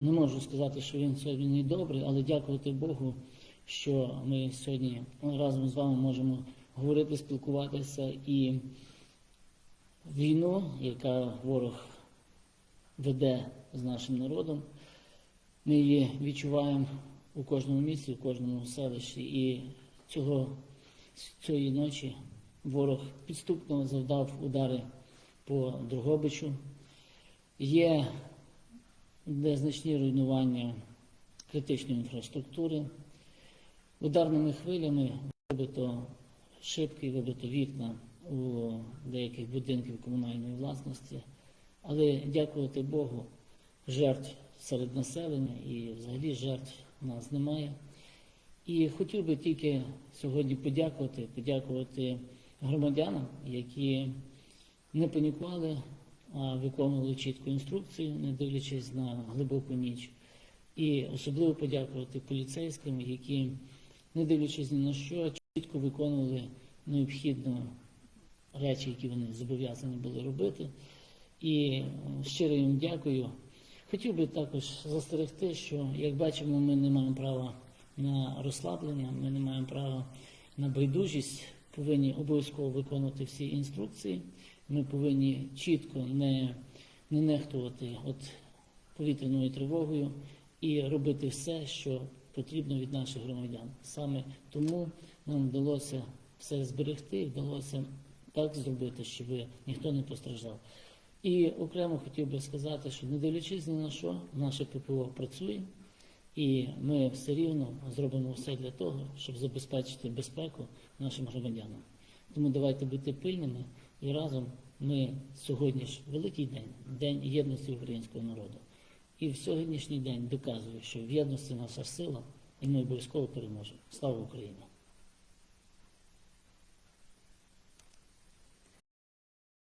Не можу сказати, що він сьогодні не добрий, але дякувати Богу, що ми сьогодні разом з вами можемо говорити, спілкуватися і війну, яка ворог веде з нашим народом. Ми її відчуваємо у кожному місці, у кожному селищі. І цього, цієї ночі ворог підступно завдав удари по Другобичу. Є незначні руйнування критичної інфраструктури. Ударними хвилями вибито шибки, вибито вікна у деяких будинків комунальної власності. Але дякувати Богу, жертв серед населення і взагалі жертв у нас немає. І хотів би тільки сьогодні подякувати, подякувати громадянам, які не панікували, виконували чітку інструкцію, не дивлячись на глибоку ніч. І особливо подякувати поліцейським, які, не дивлячись ні на що, чітко виконували необхідні речі, які вони зобов'язані були робити. І е, щиро їм дякую. Хотів би також застерегти, що, як бачимо, ми не маємо права на розслаблення, ми не маємо права на байдужість, повинні обов'язково виконувати всі інструкції. Ми повинні чітко не, не нехтувати от повітряною тривогою і робити все, що потрібно від наших громадян. Саме тому нам вдалося все зберегти, вдалося так зробити, щоб ніхто не постраждав. І окремо хотів би сказати, що не дивлячись ні на що, наше ППО працює, і ми все рівно зробимо все для того, щоб забезпечити безпеку нашим громадянам. Тому давайте бути пильними і разом ми сьогодні ж великий день, день єдності українського народу. І в сьогоднішній день доказує, що в єдності наша сила, і ми обов'язково переможемо. Слава Україні!